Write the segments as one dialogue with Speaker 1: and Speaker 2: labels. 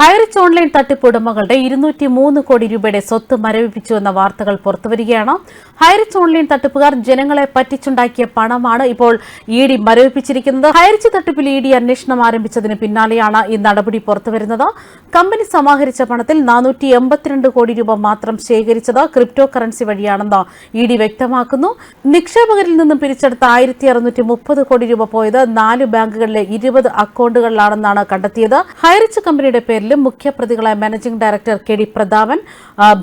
Speaker 1: Highrich online തട്ടിപ്പ് ഉടമകളുടെ ഇരുന്നൂറ്റി മൂന്ന് കോടി രൂപയുടെ സ്വത്ത് മരവിപ്പിച്ചു എന്ന വാർത്തകൾ പുറത്തുവരികയാണ്. ഹൈറിച്ച് ഓൺലൈൻ തട്ടിപ്പുകാർ ജനങ്ങളെ പറ്റിച്ചുണ്ടാക്കിയ പണമാണ് ഇപ്പോൾ ഇ ഡി മരവിപ്പിച്ചിരിക്കുന്നത്. ഹൈറിച്ച് തട്ടിപ്പിൽ ഇ ഡി അന്വേഷണം ആരംഭിച്ചതിന് പിന്നാലെയാണ് ഈ നടപടി പുറത്തുവരുന്നത്. കമ്പനി സമാഹരിച്ച പണത്തിൽ നാനൂറ്റി എൺപത്തിരണ്ട് കോടി രൂപ മാത്രം ശേഖരിച്ചത് ക്രിപ്റ്റോ കറൻസി വഴിയാണെന്ന് ഇ ഡി വ്യക്തമാക്കുന്നു. നിക്ഷേപകരിൽ നിന്നും പിരിച്ചെടുത്ത ആയിരത്തി അറുന്നൂറ്റി മുപ്പത് കോടി രൂപ പോയത് നാല് ബാങ്കുകളിലെ ഇരുപത് അക്കൌണ്ടുകളിലാണെന്നാണ് കണ്ടെത്തിയത്. ഹൈറിച്ച് കമ്പനിയുടെ പേരിലും മുഖ്യപ്രതികളായ managing director K D Prathapan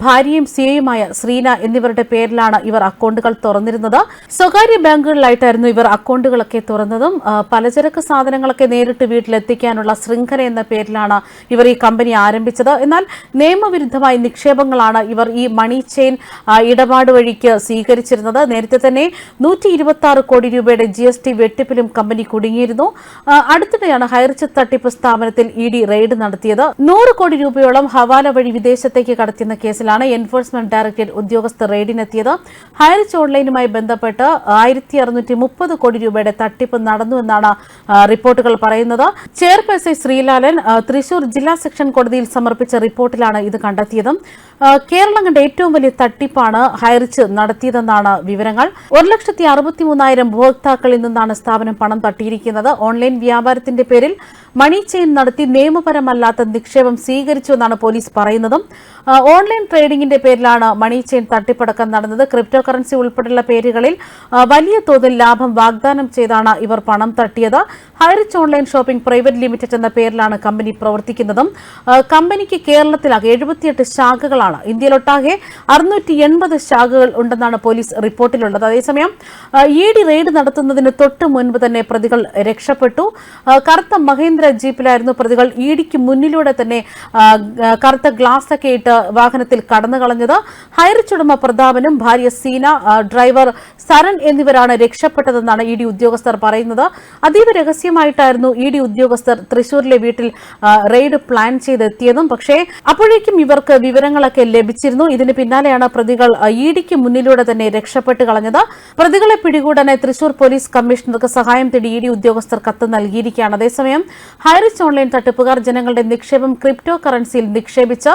Speaker 1: ഭാര്യയും സിയയുമായ ശ്രീന എന്നിവരുടെ പേരിലാണ് ഇവർ അക്കൗണ്ടുകൾ തുറന്നിരുന്നത്. സ്വകാര്യ ബാങ്കുകളിലായിട്ടായിരുന്നു ഇവർ അക്കൌണ്ടുകളൊക്കെ തുറന്നതും. പലചരക്ക് സാധനങ്ങളൊക്കെ നേരിട്ട് വീട്ടിലെത്തിക്കാനുള്ള ശൃംഖല എന്ന പേരിലാണ് ഇവർ ഈ കമ്പനി ആരംഭിച്ചത്. എന്നാൽ നിയമവിരുദ്ധമായ നിക്ഷേപങ്ങളാണ് ഇവർ ഈ മണി ചെയിൻ ഇടപാട് വഴിക്ക് സ്വീകരിച്ചിരുന്നത്. നേരത്തെ തന്നെ നൂറ്റി ഇരുപത്തി ആറ് കോടി രൂപയുടെ ജി എസ് ടി വെട്ടിപ്പിലും കമ്പനി കുടുങ്ങിയിരുന്നു. അടുത്തിടെയാണ് ഹൈറിച്ച് തട്ടിപ്പ് സ്ഥാപനത്തിൽ ഇ ഡി റെയ്ഡ് നടത്തിയത്. നൂറ് കോടി രൂപയോളം ഹവാല വഴി വിദേശത്തേക്ക് കടത്തിയെന്ന കേസിലാണ് എൻഫോഴ്സ്മെന്റ് ഡയറക്ടറേറ്റ് ഉദ്യോഗസ്ഥർ റെയ്ഡിനെത്തിയത്. ഹൈറിച്ച് ഓൺലൈനുമായി ബന്ധപ്പെട്ട് ആയിരത്തി അറുന്നൂറ്റി മുപ്പത് കോടി രൂപയുടെ തട്ടിപ്പ് നടന്നുവെന്നാണ് റിപ്പോർട്ടുകൾ പറയുന്നത്. ചെയർപേഴ്സൺ ശ്രീലാലൻ തൃശൂർ ജില്ലാ സെക്ഷൻ കോടതിയിൽ സമർപ്പിച്ച റിപ്പോർട്ടിലാണ് ഇത് കണ്ടെത്തിയത്. കേരളം കണ്ട ഏറ്റവും വലിയ തട്ടിപ്പാണ് ഹൈറിച്ച് നടത്തിയതെന്നാണ് വിവരങ്ങൾ. ഒരു ലക്ഷത്തി അറുപത്തി മൂന്നായിരം ഉപഭോക്താക്കളിൽ നിന്നാണ് സ്ഥാപനം പണം തട്ടിയിരിക്കുന്നത്. ഓൺലൈൻ വ്യാപാരത്തിന്റെ പേരിൽ മണി ചെയിൻ നടത്തി നിയമപരമല്ലാത്ത നിക്ഷേപം സ്വീകരിച്ചുവെന്നാണ് പോലീസ് പറയുന്നതും. ഓൺലൈൻ ട്രേഡിംഗിന്റെ പേരിലാണ് മണി ചെയിൻ തട്ടിപ്പടക്കം നടന്നത്. ക്രിപ്റ്റോ കറൻസി ഉൾപ്പെടെയുള്ള പേരുകളിൽ വലിയ തോതിൽ ലാഭം വാഗ്ദാനം ചെയ്താണ് ഇവർ പണം തട്ടിയത്. Highrich online shopping private limited എന്ന പേരിലാണ് കമ്പനി പ്രവർത്തിക്കുന്നതും. കമ്പനിക്ക് കേരളത്തിലാകെ എഴുപത്തിയെട്ട് ശാഖകളാണ്. ഇന്ത്യയിലൊട്ടാകെ അറുന്നൂറ്റി എൺപത് ശാഖകൾ ഉണ്ടെന്നാണ് പോലീസ് റിപ്പോർട്ടിലുള്ളത്. അതേസമയം ഇ ഡി റെയ്ഡ് നടത്തുന്നതിന് തൊട്ട് മുൻപ് തന്നെ പ്രതികൾ രക്ഷപ്പെട്ടു. കറുത്ത മഹേന്ദ്ര ജീപ്പിലായിരുന്നു പ്രതികൾ. ഇ ഡിക്ക് മുന്നിലൂടെ തന്നെ കറുത്ത ഗ്ലാസ് ഒക്കെ ഇട്ട് വാഹനത്തിൽ കടന്നു കളഞ്ഞത്. ഹൈറിച്ചുടമ പ്രതാപനും ഭാര്യ സീന ഡ്രൈവർ സരൺ എന്നിവരാണ് രക്ഷപ്പെട്ടതെന്നാണ് ഇ ഡി ഉദ്യോഗസ്ഥർ പറയുന്നത്. അതീവ രഹസ്യമായിട്ടായിരുന്നു ഇ ഡി ഉദ്യോഗസ്ഥർ തൃശൂരിലെ വീട്ടിൽ റെയ്ഡ് പ്ലാൻ ചെയ്തെത്തിയതും. പക്ഷേ അപ്പോഴേക്കും ഇവർക്ക് വിവരങ്ങളൊക്കെ ലഭിച്ചിരുന്നു. ഇതിന് പിന്നാലെയാണ് പ്രതികൾ ഇ ഡിക്ക് മുന്നിലൂടെ തന്നെ രക്ഷപ്പെട്ട് കളഞ്ഞത്. പ്രതികളെ പിടികൂടാനെ തൃശൂർ പോലീസ് കമ്മീഷണർക്ക് സഹായം തേടി ഇ ഡി ഉദ്യോഗസ്ഥർ കത്ത് നൽകിയിരിക്കുകയാണ്. അതേസമയം ഹൈറിച്ച് ഓൺലൈൻ തട്ടിപ്പുകാർ ജനങ്ങളുടെ നിക്ഷേപം ക്രിപ്റ്റോ കറൻസിയിൽ നിക്ഷേപിച്ച്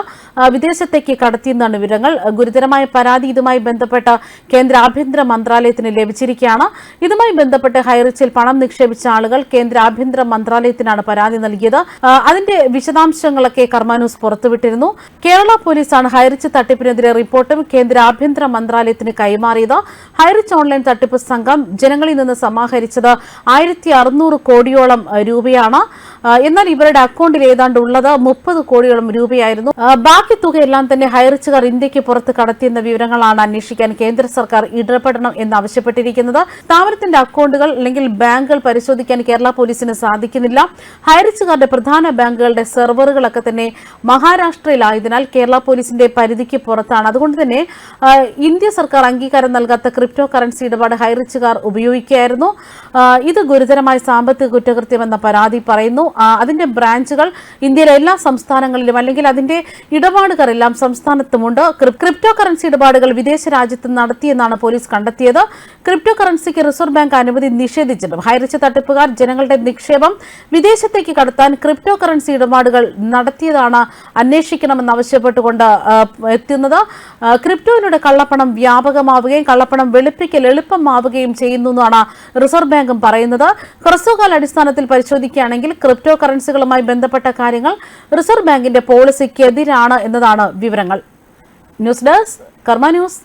Speaker 1: വിദേശത്തേക്ക് കടത്തിയെന്നാണ് വിവരങ്ങൾ. ഗുരുതരമായ പരാതി ഇതുമായി ബന്ധപ്പെട്ട കേന്ദ്ര ആഭ്യന്തര മന്ത്രാലയത്തിന് ലഭിച്ചിരിക്കുകയാണ്. ഇതുമായി ബന്ധപ്പെട്ട് ഹൈറിച്ചിൽ പണം നിക്ഷേപിച്ച ആളുകൾ കേന്ദ്ര ആഭ്യന്തര മന്ത്രാലയത്തിനാണ് പരാതി നൽകിയത്. അതിന്റെ വിശദാംശങ്ങളൊക്കെ കർമാനൂസ് പുറത്തുവിട്ടിരുന്നു. കേരള പോലീസാണ് ഹൈറിച്ച് തട്ടിപ്പിനെതിരെ റിപ്പോർട്ടും കേന്ദ്ര ആഭ്യന്തര മന്ത്രാലയത്തിന് കൈമാറിയത്. ഹൈറിച്ച് ഓൺലൈൻ തട്ടിപ്പ് സംഘം ജനങ്ങളിൽ നിന്ന് സമാഹരിച്ചത് ആയിരത്തി കോടിയോളം രൂപയാണ്. എന്നാൽ ഇവരുടെ അക്കൗണ്ടിൽ ഏതാണ്ട് ഉള്ളത് മുപ്പത് കോടിയോളം രൂപയായിരുന്നു. ബാക്കി തുകയെല്ലാം തന്നെ ഹൈറിച്ചുകാർ ഇന്ത്യയ്ക്ക് പുറത്ത് കടത്തിയെന്ന വിവരങ്ങളാണ് അന്വേഷിക്കാൻ കേന്ദ്ര സർക്കാർ ഇടപെടണം എന്ന് ആവശ്യപ്പെട്ടിരിക്കുന്നത്. സ്ഥാപനത്തിന്റെ അക്കൗണ്ടുകൾ അല്ലെങ്കിൽ ബാങ്കുകൾ പരിശോധിക്കാൻ കേരള പോലീസിന് സാധിക്കുന്നില്ല. ഹൈറിച്ചുകാരുടെ പ്രധാന ബാങ്കുകളുടെ സെർവറുകളൊക്കെ തന്നെ മഹാരാഷ്ട്രയിലായതിനാൽ കേരള പോലീസിന്റെ പരിധിക്ക് പുറത്താണ്. അതുകൊണ്ട് തന്നെ ഇന്ത്യ സർക്കാർ അംഗീകാരം നൽകാത്ത ക്രിപ്റ്റോ കറൻസി ഇടപാട് ഹൈറിച്ചുകാർ ഉപയോഗിക്കുകയായിരുന്നു. ഇത് ഗുരുതരമായ സാമ്പത്തിക കുറ്റകൃത്യമെന്ന പരാതി പറയുന്നു. അതിന്റെ ബ്രാഞ്ചുകൾ ഇന്ത്യയിലെ എല്ലാ സംസ്ഥാനങ്ങളിലും അല്ലെങ്കിൽ അതിന്റെ ഇടപാടുകാർ എല്ലാം സംസ്ഥാനത്തുമുണ്ട്. ക്രിപ്റ്റോ കറൻസി ഇടപാടുകൾ വിദേശ രാജ്യത്ത് നടത്തിയെന്നാണ് പോലീസ് കണ്ടെത്തിയത്. ക്രിപ്റ്റോ കറൻസിക്ക് റിസർവ് ബാങ്ക് അനുമതി നിഷേധിച്ചിട്ടും ഹൈറിച്ച് തട്ടിപ്പുകാർ ജനങ്ങളുടെ നിക്ഷേപം വിദേശത്തേക്ക് കടത്താൻ ക്രിപ്റ്റോ കറൻസി ഇടപാടുകൾ നടത്തിയതാണ് അന്വേഷിക്കണമെന്നാവശ്യപ്പെട്ടുകൊണ്ട് എത്തുന്നത്. ക്രിപ്റ്റോയിലൂടെ കള്ളപ്പണം വ്യാപകമാവുകയും കള്ളപ്പണം വെളുപ്പിക്കൽ എളുപ്പമാവുകയും ചെയ്യുന്നു എന്നാണ് റിസർവ് ബാങ്കും പറയുന്നത്. ഹ്രസ്വകാല അടിസ്ഥാനത്തിൽ പരിശോധിക്കുകയാണെങ്കിൽ ക്രിപ്റ്റോ കറൻസികളുമായി ബന്ധപ്പെട്ട കാര്യങ്ങൾ റിസർവ് ബാങ്കിന്റെ പോളിസിക്കെതിരാണ് എന്നതാണ് വിവരങ്ങൾ. News desk Karma news.